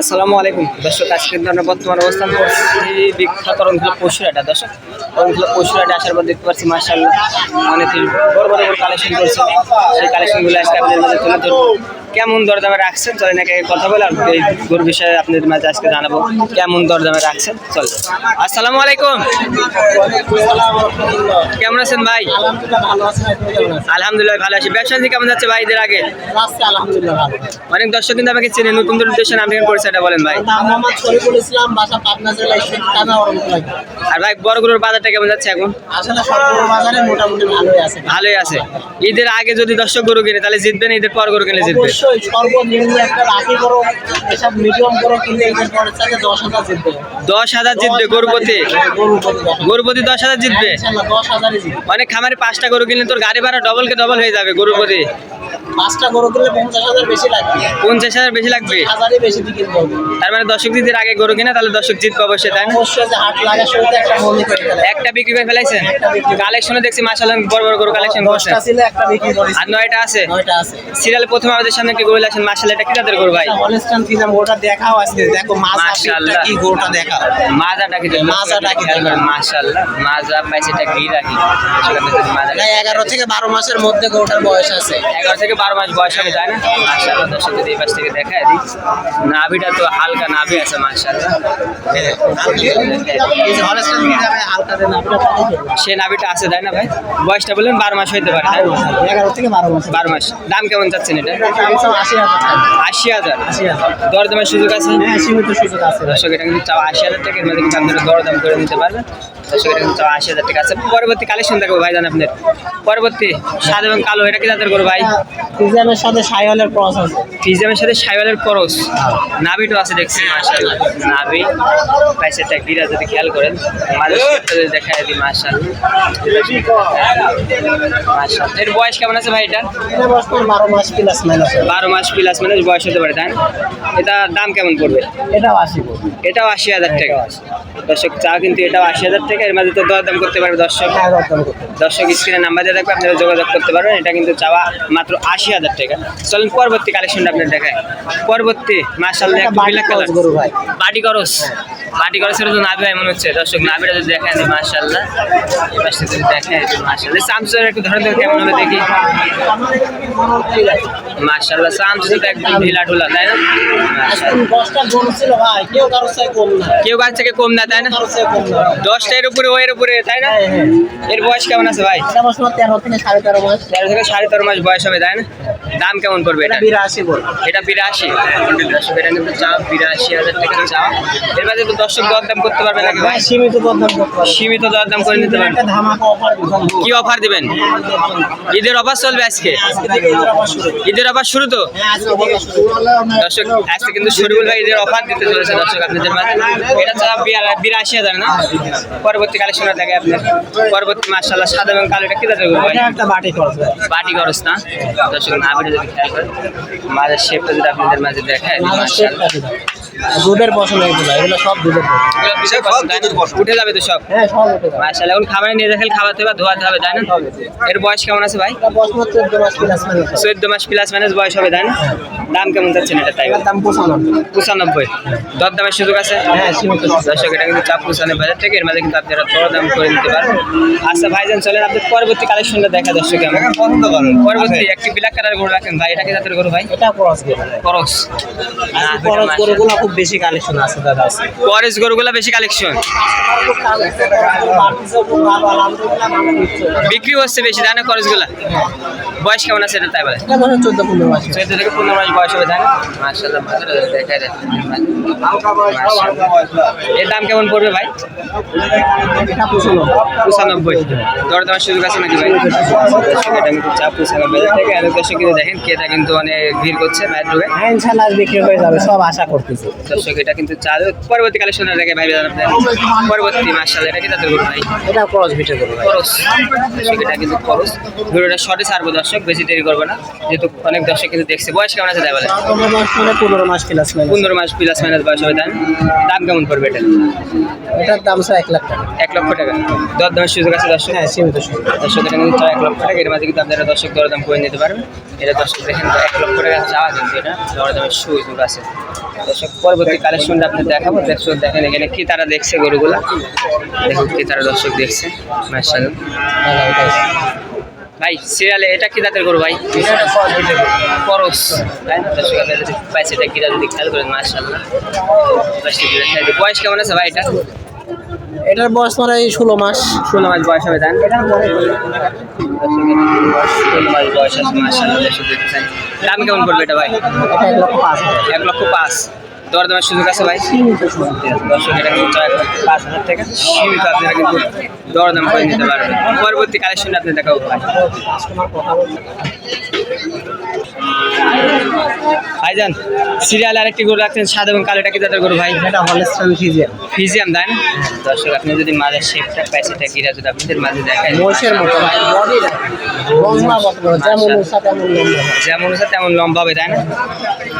আসসালামু আলাইকুম। দর্শক আজকে আমরা বর্তমান অবস্থান করছি বিখ্যাত রংধুলা পশুরাটা দর্শক রংধুলা পশুরাটা আসার পর দেখতে পাচ্ছি মার্শাল অনেক বড় বড় বড় কালেকশন করছে। সেই কালেকশনগুলো আজকে আপনাদের তুলে ধরবো। কেমন দরদামে রাখছেন? চলেন একে কথা বলে এই গরু বিষয়ে আপনাদের মাঝে আজকে জানাব কেমন দরদামে রাখছেন। চল আসসালামু আলাইকুম। কেমন আছেন ভাই? আলহামদুলিল্লাহ ভালো আছি। ব্যবসা দিকে কেমন যাচ্ছে ভাই এদের আগে? অনেক দর্শক কিন্তু আমাকে চেনে নতুন নতুন দেশের নাম কেমন পরিচয়টা বলেন ভাই। কানা আর ভাই বড়গুলোর বাজারটা কেমন যাচ্ছে এখন? ভালোই আছে। ঈদের আগে যদি দর্শক গরু কিনে তাহলে জিতবেন ঈদের পর গরু কিনলে জিতবে। অবশ্যই সর্বনিম্ন একটা রাখি করো এসব মিডিয়াম করো কিনলে এটার পরের সাথে দশ হাজার জিতবে। দশ হাজার জিতবে গরুপতি? গরু দশ হাজার। গরুপতি দশ হাজার জিতবে? দশ হাজারে জিতবে। অনেক খামারে পাঁচটা গরু কিনলে তোর গাড়ি ভাড়া ডবল কে ডবল হয়ে যাবে গরুপতি। পাঁচটা গরু কিনলে পঞ্চাশ হাজার বেশি লাগবে। পঞ্চাশ হাজার বেশি লাগবে? হাজারই বেশি কিনতে তার মানে দর্শক ঈদের আগে গরু কিনে তাহলে দর্শক জিতবে অবশ্যই তাই না? অবশ্যই যে হাট লাগা শুরুতে একটা মনে করে একটা বিক্রি করে ফেলাইছেন? কালেকশনে দেখছি মাসাল্লাহ বড় বড় গরু কালেকশন করছেন। ছিল একটা বিক্রি করেছি। আর নয়টা আছে? নয়টা আছে। সিরিয়ালে প্রথমে আমাদের সামনে কি গরু আছেন মাসাল্লাহ এটা কি তাদের গরু ভাই? হলস্টান ফিজাম ওটা দেখাও আজকে দেখো মাশাআল্লাহ। কি গরুটা দেখাও? মাজাটা কি মাজাটা কি? মাশাআল্লাহ মাজা পাইছে এটা কি রাখি? মাজা না এগারো থেকে বারো মাসের মধ্যে গরুটার বয়স আছে। এগারো থেকে বারো মাস বয়স হবে তাই না? মাশাআল্লাহ দর্শক যদি এই পাশ থেকে দেখায় দিই। নাভিটা তো হালকা নাভি আছে আপনারা সে নাভিটা আছে তাই না ভাই? বয়সটা বললেন বারো মাস হইতে পারে তাই এগারো থেকে বারো মাস। বারো মাস দাম কেমন যাচ্ছেন এটা? আশি হাজার। দরদামের সুযোগ আছে? হ্যাঁ সীমিত সুযোগ আছে। দর্শক এটা কিন্তু আশি হাজার টাকা এর মধ্যে কিন্তু আপনারা দরদাম করে নিতে পারবেন। দর্শক এটা কিন্তু আশি হাজার টাকা। আছে পরবর্তী কালেকশন দেখব ভাই জান আপনার। পরবর্তী সাদ এবং কালো এটা কি তাদের করব ভাই? ফিজামের সাথে সাইওয়ালের ক্রস আছে। ফিজামের সাথে সাইওয়ালের করস নাভিটো আছে দেখছি মাশাআল্লাহ। নাভি। পাইসেটা গিরা যদি খেয়াল করেন। মাঝে যদি দেখায় দিই মাশাআল্লাহ। মাশাআল্লাহ। এর বয়স কেমন আছে ভাই এটা? এটা বারো মাস প্লাস মাইনাস বারো মাস প্লাস মানে বয়স হতে পারে তাই এটা দাম কেমন পড়বে? এটাও আশি এটাও আশি হাজার টাকা। দর্শক চা কিন্তু এটাও আশি হাজার টাকা। এর মাঝে তো দরদাম করতে পারবে দর্শক। হ্যাঁ দর্শক স্ক্রিনে নাম্বার দিয়ে থাকবে আপনারা যোগাযোগ করতে পারবেন। এটা কিন্তু চাওয়া মাত্র আশি হাজার টাকা। চলেন পরবর্তী কালেকশনটা আপনার দেখায় পরবর্তী মার্শাল্লাহ বাড়ি বাটি খরচ বাটি করস। বাটি করসের তো নাভি হয় মনে হচ্ছে। দর্শক নাভিটা যদি দেখেন মার্শাল্লাহ এই পাশে যদি দেখেন মার্শাল্লাহ সামসুর একটু ধরে ধরে কেমন হবে দেখি। মার্শাল্লাহ সামসু তো একদম ঢিলা ঢুলা তাই না? কেউ কারোর চাই কম না থেকে কম না তাই না? দশটা এর উপরে ও এর উপরে তাই না? হ্যাঁ, হ্যাঁ। এর বয়স কেমন আছে ভাই? তেরো থেকে সাড়ে তেরো মাস তেরো থেকে সাড়ে তেরো মাস বয়স হবে তাই না? দাম কেমন পড়বে এটা? বিরাশি এটা বিরাশি? এটা কিন্তু চা বিরাশি হাজার টাকা চা এর মাঝে তো দর্শক দরদাম করতে পারবে নাকি ভাই? ভাই সীমিত দরদাম সীমিত দরদাম করে নিতে পারবে। কি অফার দিবেন? ঈদের অফার চলবে আজকে? ঈদের অফার শুরু। তো? হ্যাঁ থেকে দর্শক আজকে কিন্তু শরীফুল ভাই ঈদের অফার দিতে চলেছে দর্শক আপনাদের মাঝে। এটা চা বিরাশি হাজার না? পরবর্তী কালেকশনে দেখে আপনার। পরবর্তী মার্শাল্লাহ সাদা এবং কালো এটা কি দাদা বাটি খরচ বাটি খরচ না? দর্শক নাভিটা যদি খেয়াল করেন মাঝের শেপটা যদি আপনাদের মাঝে দেখায়। দুধের পছন্দ এগুলো এগুলো সব দুধের উঠে যাবে তো সব? হ্যাঁ সব উঠে যাবে। মার্শাল এখন খাবারে নিয়ে দেখেন খাওয়াতে হবে ধোয়াতে হবে তাই না? এর বয়স কেমন আছে ভাই? এটা চোদ্দ মাস প্লাস মাইনাস হবে। চোদ্দ মাস প্লাস মাইনাস বয়স হবে তাই না? দাম কেমন যাচ্ছেন এটা তাই? দাম পঁচানব্বই। পঁচানব্বই। দর দামের সুযোগ আছে? হ্যাঁ সীমিত দর্শক এটা কিন্তু চাপ পঁচানব্বই হাজার থেকে এর মাঝে কিন্তু আপনারা দর দাম করে নিতে পারবেন। আচ্ছা ভাইজান চলেন আপনি পরবর্তী কালেকশনটা দেখা দর্শক আমরা পছন্দ করেন। পরবর্তী একটি ব্ল্যাক কালার গরু রাখেন ভাই এটাকে জাতের গরু ভাই? এটা খরচ গরু। করস। আজকে গরুগুলো খুব বেশি কালেকশন আছে দাদা। আছে গরুগুলো বেশি কালেকশন বিক্রি হচ্ছে বেশি দানে না খরচগুলা বয়স কেমন আছে এটা তাই বলে? এটা ধরেন চোদ্দ পনেরো মাস চোদ্দ থেকে পনেরো মাস বয়স হবে তাই না? মার্শাল্লাহ দেখা যায় এর দাম কেমন পড়বে ভাই? পঁচানব্বই। দরদামের সুযোগ আছে নাকি ভাই? এটা কিন্তু চা পঁচানব্বই থেকে দর্শক কিন্তু দেখেন কেটা কিন্তু অনেক ভিড় করছে ঢুকে হ্যাঁ ইনশাল্লাহ বিক্রি হয়ে যাবে সব আশা করতেছি। দর্শক এটা কিন্তু চা পরবর্তী কালেকশনে দেখে ভাই জানান পরবর্তী মার্শাল এটা কি তাদের ভাই? এটা খরচ বিটে করব ভাই। খরচ এটা কিন্তু খরচ ভিডিওটা শর্টে ছাড়বো দর্শক। বেশি দেরি করব না যেহেতু অনেক দর্শক কিন্তু দেখছে। বয়স কেমন আছে বলে পনেরো মাস প্লাস মাইনাস পনেরো মাস প্লাস মাইনাস বয়স হবে না? দাম কেমন পড়বে এটা? এটার দাম স্যার এক লাখ টাকা। এক লক্ষ টাকা। দর দামের সুযোগ আছে দর্শক? হ্যাঁ সীমিত দর্শক এটা কিন্তু এক লক্ষ টাকা। এর মাঝে কিন্তু আপনারা দর্শক দরদাম করে নিতে পারবেন। এটা দর্শক দেখেন এক লক্ষ টাকা চাওয়া কিন্তু এটা দর দামের সুযোগ আছে। দর্শক পরবর্তী কালেকশনটা আপনি দেখাবো। দর্শক দেখেন এখানে কি তারা দেখছে গরুগুলা। দেখুন কি তারা দর্শক দেখছে। মার্শাল্লাহ ভাই সিরিয়ালে এটা কি দাঁতের গরু ভাই? যদি পাইছে এটা কি যদি খেয়াল করেন মার্শাল্লাহ বয়স কেমন আছে ভাই এটা? এটার বয়স মানে এই ষোলো মাস। ষোলো মাস বয়স হবে তাই দাম কেমন পড়বে এটা ভাই? এক লক্ষ পাঁচ এক লক্ষ পাঁচ। দরদামের সুযোগ আছে ভাই। সীমিত দর্শক এটা কিন্তু পাঁচ হাজার টাকা। সীমিত আপনারা কিন্তু দরদাম করে নিতে পারবেন। পরবর্তী কালেকশন আপনি দেখাবো ভাই। ভাইজান সিরিয়াল আরেকটি গরু রাখছেন সাদা এবং কালোটা কি তাদের গরু ভাই? এটা ফিজিয়ান। ফিজিয়াম তাই না? দর্শক আপনি যদি মাঝে শেপটা প্যাসেটা কিরা যদি আপনাদের মাঝে মতো বডি মতো যেমন উষা তেমন লম্বা। যেমন তেমন লম্বা হবে তাই না?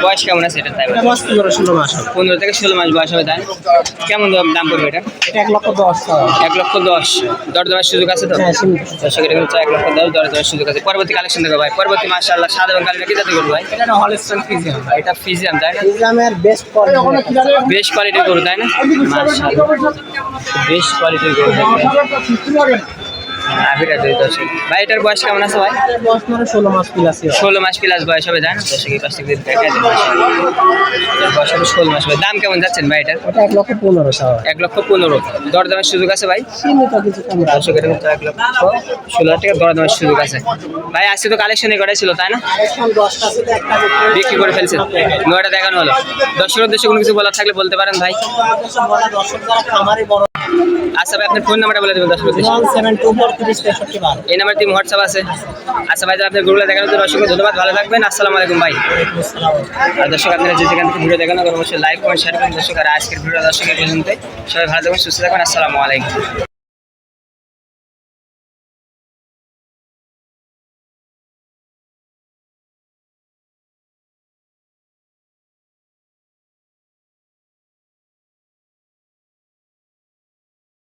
বয়স কেমন আছে এটা তাই বয়স পনেরো ষোলো মাস হবে? পনেরো থেকে ষোলো মাস বয়স হবে তাই? কেমন দাম দাম পড়বে এটা? এটা এক লক্ষ দশ। হাজার এক লক্ষ দশ। দরদামের সুযোগ আছে তো? হ্যাঁ কিন্তু এক লক্ষ দশ দরদামের সুযোগ আছে। পরবর্তী কালেকশন দেখো ভাই। পরবর্তী মাসে আল্লাহ সাদা এবং কালিটা কি যাতে করব ভাই? এটা হলেস্টান ফিজিয়ান এটা ফিজিয়াম তাই না? ফিজিয়ামের বেস্ট কোয়ালিটি কোয়ালিটির গরু তাই না? মাশাআল্লাহ। বেশ কোয়ালিটির গরু আভিটা দুই দর্শক। ভাই এটার বয়স কেমন আছে ভাই? বয়স মানে ষোলো মাস প্লাস ষোলো মাস প্লাস বয়স হবে জান? দর্শক এই পাশ থেকে দেখা যায় বয়স হবে ষোলো মাস হবে। দাম কেমন যাচ্ছেন ভাই এটার? এক লক্ষ পনেরো এক লক্ষ পনেরো। দরদামের সুযোগ আছে ভাই। দর্শক এটা কিন্তু এক লক্ষ ষোলো। হাজার টাকা দরদামের সুযোগ আছে। ভাই আজকে তো কালেকশনে করাই ছিল তাই না? বিক্রি করে ফেলছেন। নয়টা দেখানো হলো। দর্শকের উদ্দেশ্যে কোনো কিছু বলার থাকলে বলতে পারেন ভাই। দর্শক আচ্ছা ভাই আপনার ফোন নাম্বারটা বলে দেবেন বারো। এই নাম্বার টিম হোয়াটসঅ্যাপ আছে। আচ্ছা ভাই আপনার গুগলে দেখানোর জন্য অসংখ্য ধন্যবাদ ভালো থাকবেন। আসসালামু আলাইকুম ভাই। আর দর্শক আপনারা যে যেখান থেকে ভিডিও দেখানো অবশ্যই লাইক কমেন্ট শেয়ার করুন দর্শক। আর আজকের ভিডিও দর্শকের পর্যন্ত সবাই ভালো থাকবেন সুস্থ থাকবেন আসসালামু আলাইকুম।